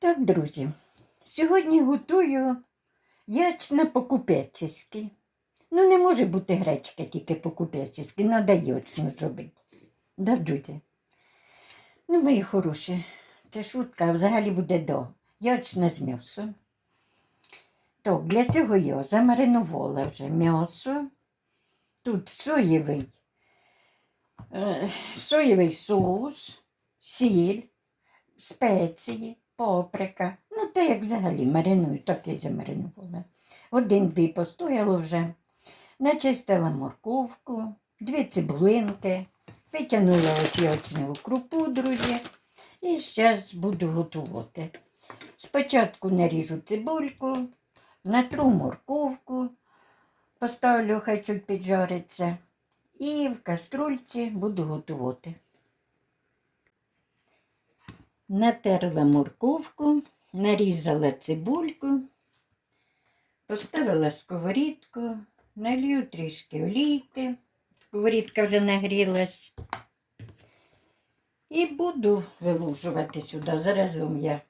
Так, друзі, сьогодні готую ячно по-купечески. Ну, не може бути гречка тільки по-купечески, треба ячно зробити. Да, друзі? Ну, мої хороші, це шутка, взагалі буде до. Ячно з м'ясом. Так, для цього я замаринувала вже м'ясо. Тут соєвий, е, соєвий соус, сіль, спеції, паприка. Ну, те, як взагалі мариную, так і замаринувала. Один-дві постояло вже. Начистила морковку, дві цибулинки, витягнула ось ячневу крупу, друзі. І зараз буду готувати. Спочатку наріжу цибульку, натру морковку, поставлю, хай чуть піджариться. І в каструльці буду готувати. Натерла морковку, нарізала цибульку, поставила сковорідку, налью трішки олійки, сковорідка вже нагрілась. І буду вилужувати сюди заразом я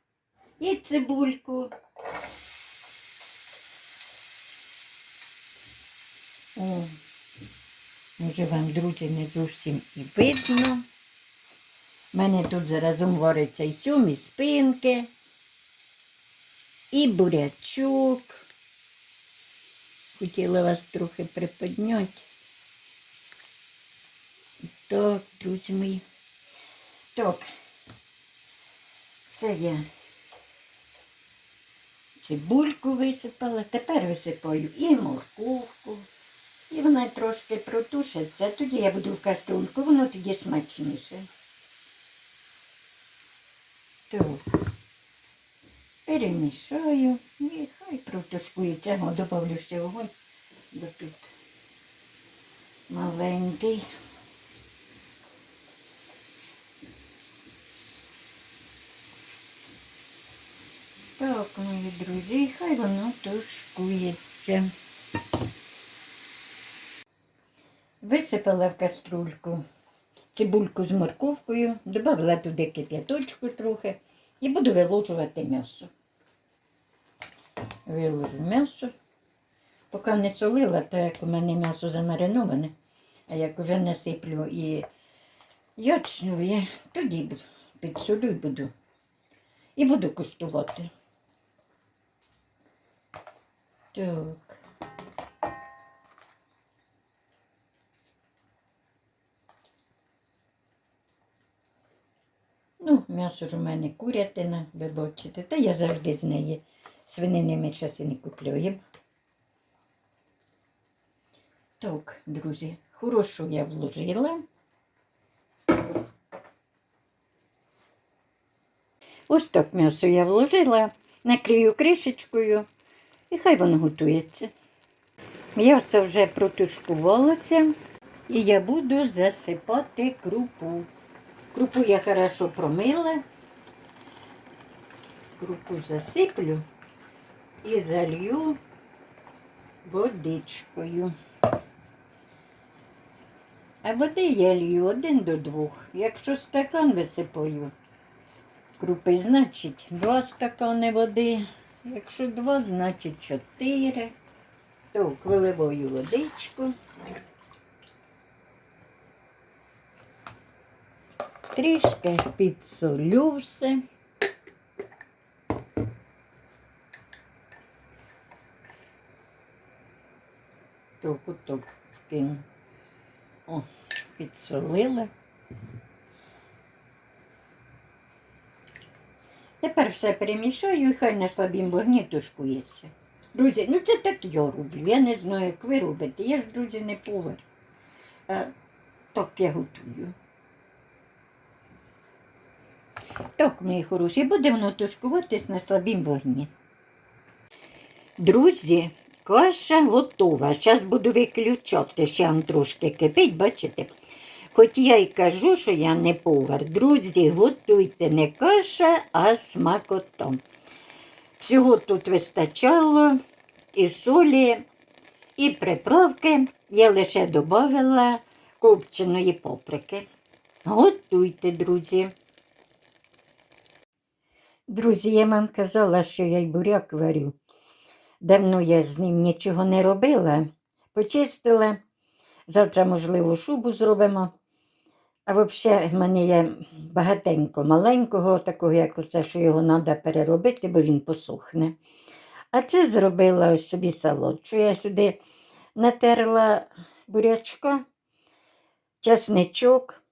і цибульку. О, може вам, друзі, не зовсім і видно. У мене тут заразом вариться і сьом, і спинки, і бурячок. Хотіла вас трохи приподняти. Так, друзі мої. Так, це я цибульку висипала, тепер висипаю і морковку. І вона трошки протушиться, тоді я буду в каструльку, воно тоді смачніше. Так. Перемішаю і хай протушкується. О, добавлю ще вогонь, бо тут маленький. Так, мої друзі, хай воно тушкується. Висипала в каструльку цибульку з морковкою, додала туди кип'яточку трохи і буду виложувати м'ясо. Виложу м'ясо. Поки не солила, так як у мене м'ясо замариноване, а як вже насиплю і ячну, тоді буду- підсолю буду. І буду куштувати. Так. Ну, м'ясо ж у мене курятина, ви бачите, та я завжди з неї свинини ми часи не купляємо. Так, друзі, хорошу я вложила. Ось так м'ясо я вложила, накрию кришечкою і хай воно готується. М'ясо вже протушкувалося і я буду засипати крупу. Крупу я хорошо промила. Крупу засиплю і залью водичкою. А води я лью один до двох. Якщо стакан висипаю крупи, значить два стакани води. Якщо два, значить чотири. Так, виливаю водичку. Трішки підсолю все. Отак кину. О, підсолила. Тепер все перемішаю і хай на слабім вогні тушкується. Друзі, ну це так я роблю. Я не знаю, як ви робите. Я ж, друзі, не повар. Так я готую. Так, мої хороші, буде воно тушкуватись на слабім вогні. Друзі, каша готова. Зараз буду виключати, ще вам трошки кипить, бачите? Хоч я й кажу, що я не повар. Друзі, готуйте не каша, а смакота. Всього тут вистачало і солі, і приправки. Я лише додала копченої паприки. Готуйте, друзі. Друзі, я вам казала, що я й буряк варю. Давно я з ним нічого не робила, почистила. Завтра, можливо, шубу зробимо. А взагалі, в мене є багатенько маленького, такого, як оце, що його треба переробити, бо він посохне. А це зробила ось собі салат, що я сюди натерла бурячка, чесничок,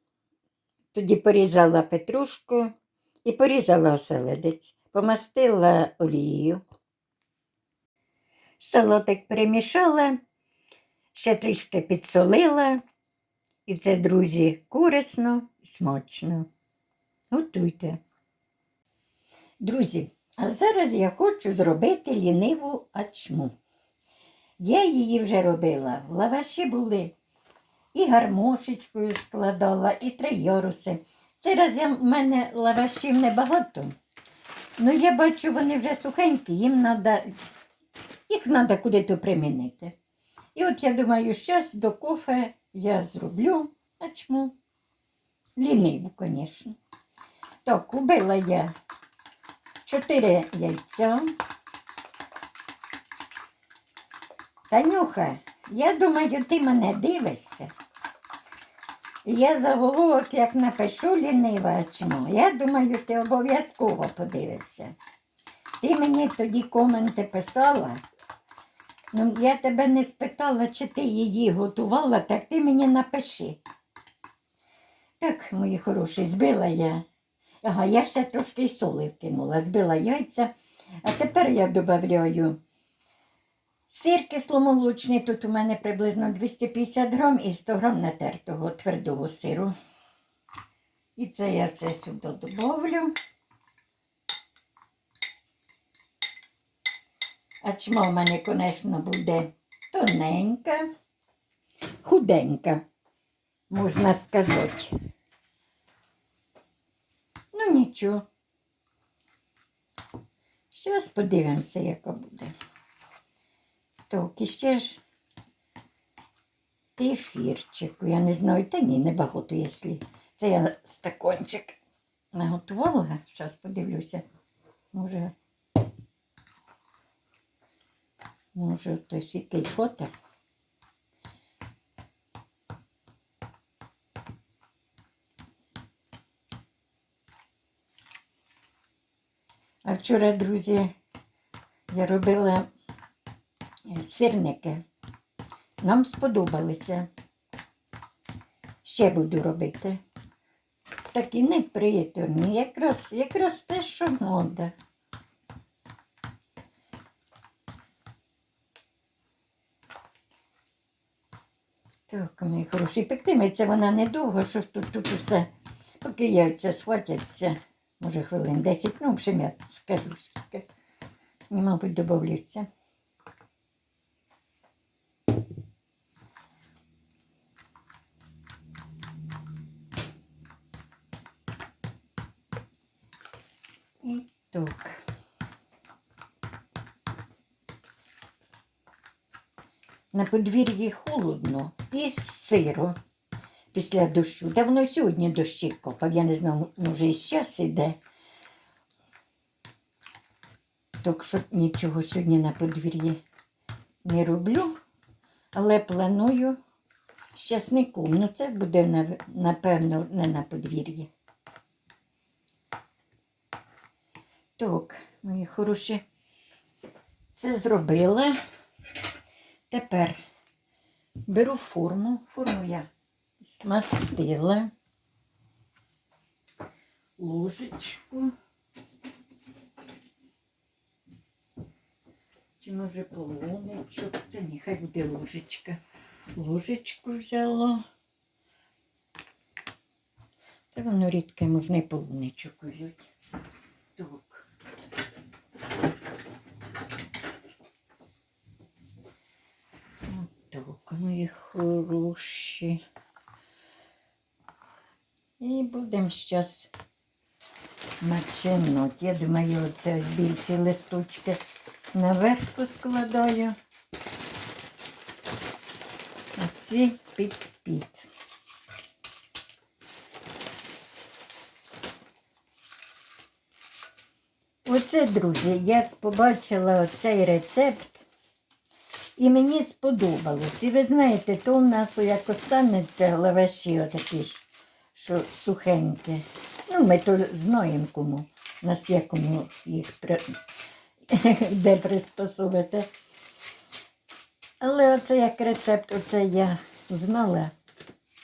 тоді порізала петрушку і порізала оселедець, помастила олією. Салатик перемішала, ще трішки підсолила. І це, друзі, корисно і смачно. Готуйте. Друзі, а зараз я хочу зробити ліниву ачму. Я її вже робила. В лаваші були і гармошечкою складала, і три яруси. Цей раз я, в мене лавашів небагато. Ну, я бачу, вони вже сухенькі, їм треба, їх треба куди-то примінити. І от я думаю, зараз до кофе я зроблю ачму. Ліниву, звісно. Так, убила я 4 яйця. Танюха, я думаю, ти мене дивишся. Я заголовок, як напишу лінива ачмо, я думаю, ти обов'язково подивишся. Ти мені тоді коменти писала. Ну, я тебе не спитала, чи ти її готувала, так ти мені напиши. Так, мої хороші, збила я. Ага, я ще трошки соли вкинула, збила яйця. А тепер я додаю сир кисломолочний. Тут у мене приблизно 250 грам і 100 грам натертого твердого сиру. І це я все сюди додавлю. А чма в мене, звісно, буде тоненька, худенька, можна сказати. Ну, нічого. Зараз подивимося, яка буде. Так, і ще ж ефірчику. Я не знаю, та ні, небагато, якщо. Це я стакончик наготувала. Зараз подивлюся. Може. Може, то сікий фото. А вчора, друзі, я робила сирники. Нам сподобалися. Ще буду робити. Такі неприторні, якраз, якраз те, що мода. Так, мої хороші, пектиметься вона недовго, що ж тут, тут усе. Поки яйця схватяться, може хвилин 10, ну, в общем, я скажу скільки. Мабуть, додавляться. І так. На подвір'ї холодно і сиро після дощу. Давно сьогодні дощі копав, я не знаю, може і час іде. Так що нічого сьогодні на подвір'ї не роблю, але планую з часником. Ну, це буде, напевно, не на подвір'ї. Так, мої хороші, це зробила. Тепер беру форму, форму я змастила, ложечку. Чи може полуничок? Та ні, хай буде ложечка. Ложечку взяла. Це воно рідке, можна і полуничок взяти. Так. Так, мої хороші. І будемо зараз начинати. Я думаю, оце більші листочки наверх поскладаю. А ці під спід. Оце, друзі, як побачила цей рецепт, і мені сподобалось. І ви знаєте, то у нас як останеться лаваші отакі ж, що сухенькі. Ну, ми то знаємо кому. У нас є їх при... де приспособити. Але оце як рецепт, оце я знала.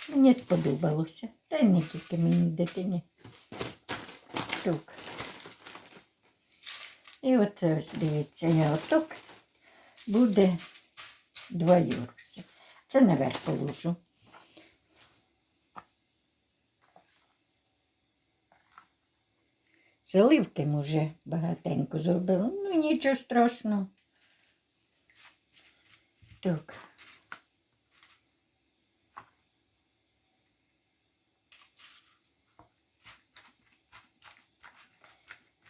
Мені сподобалося. Та й не тільки мені дитині. Так. І оце ось дивіться, я оток буде два юруси. Це наверх положу. Заливки може багатенько зробила. Ну нічого страшного. Так.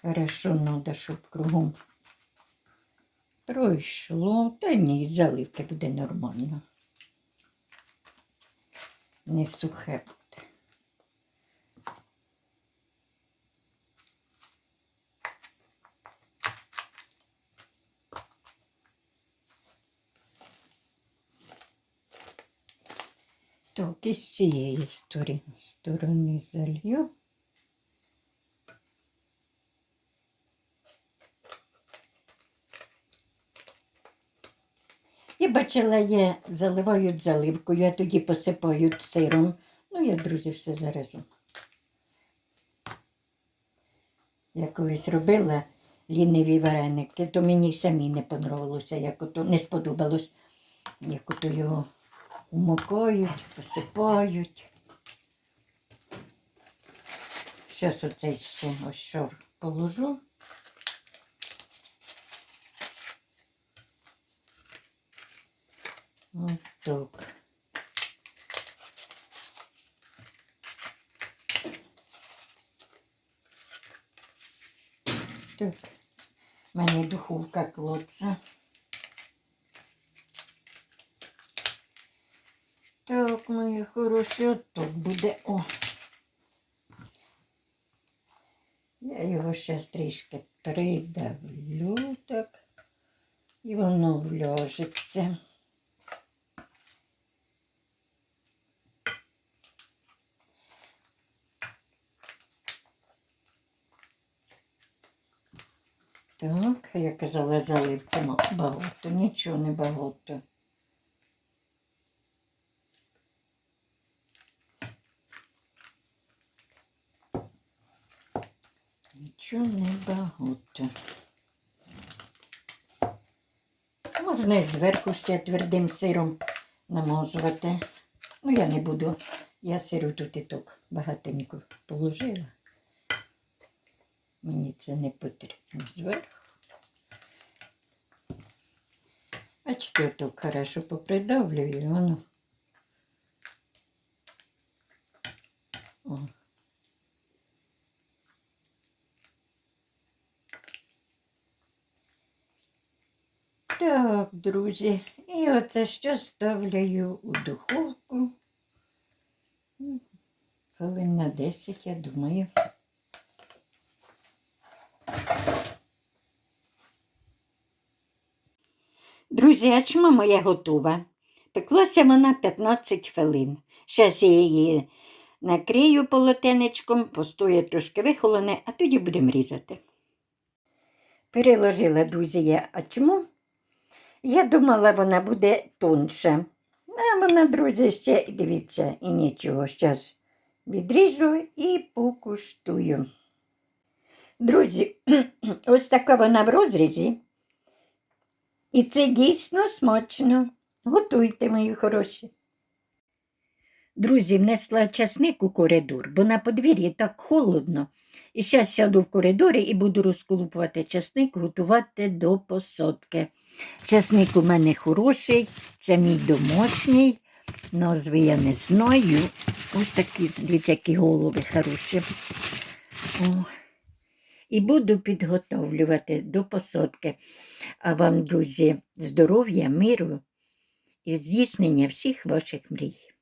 Хорошо надо, щоб кругом пройшло. Та ні, заливки буде нормально. Не сухе буде. Так, і з цієї сторони, сторони залью. Я бачила, є заливають заливкою, а тоді посипають сиром. Ну, я, друзі, все заразом. Я колись робила ліниві вареники, то мені самі не понравилося, як ото не сподобалось, як ото його умокають, посипають. Зараз оцей ще ось шор положу. Ось так. Так. У мене духовка клоца. Так, мої хороші, от буде. О. Я його ще трішки придавлю так. І воно вляжеться. Так, я казала, заливки ма- багато, нічого не багато. Нічого не багато. Можна і зверху ще твердим сиром намазувати. Ну, я не буду. Я сиру тут і так багатенько положила. Мені це не потрібно зверху. Бачите, так хорошо попридавлюю, і воно. Так, друзі, і оце що ставляю у духовку. Хвилин на 10, я думаю. Друзі, ячма моя готова. Пеклася вона 15 хвилин. Зараз я її накрию полотенечком, постоє трошки вихолоне, а тоді будемо різати. Переложила, друзі, я ачму. Я думала, вона буде тонша. А вона, друзі, ще, дивіться, і нічого. Зараз відріжу і покуштую. Друзі, ось така вона в розрізі. І це дійсно смачно. Готуйте, мої хороші. Друзі, внесла часник у коридор, бо на подвір'ї так холодно. І зараз сяду в коридорі і буду розколупувати часник, готувати до посадки. Часник у мене хороший, це мій домашній. Назви я не знаю. Ось такі, дивіться, які голови хороші. О. І буду підготовлювати до посадки. А вам, друзі, здоров'я, миру і здійснення всіх ваших мрій.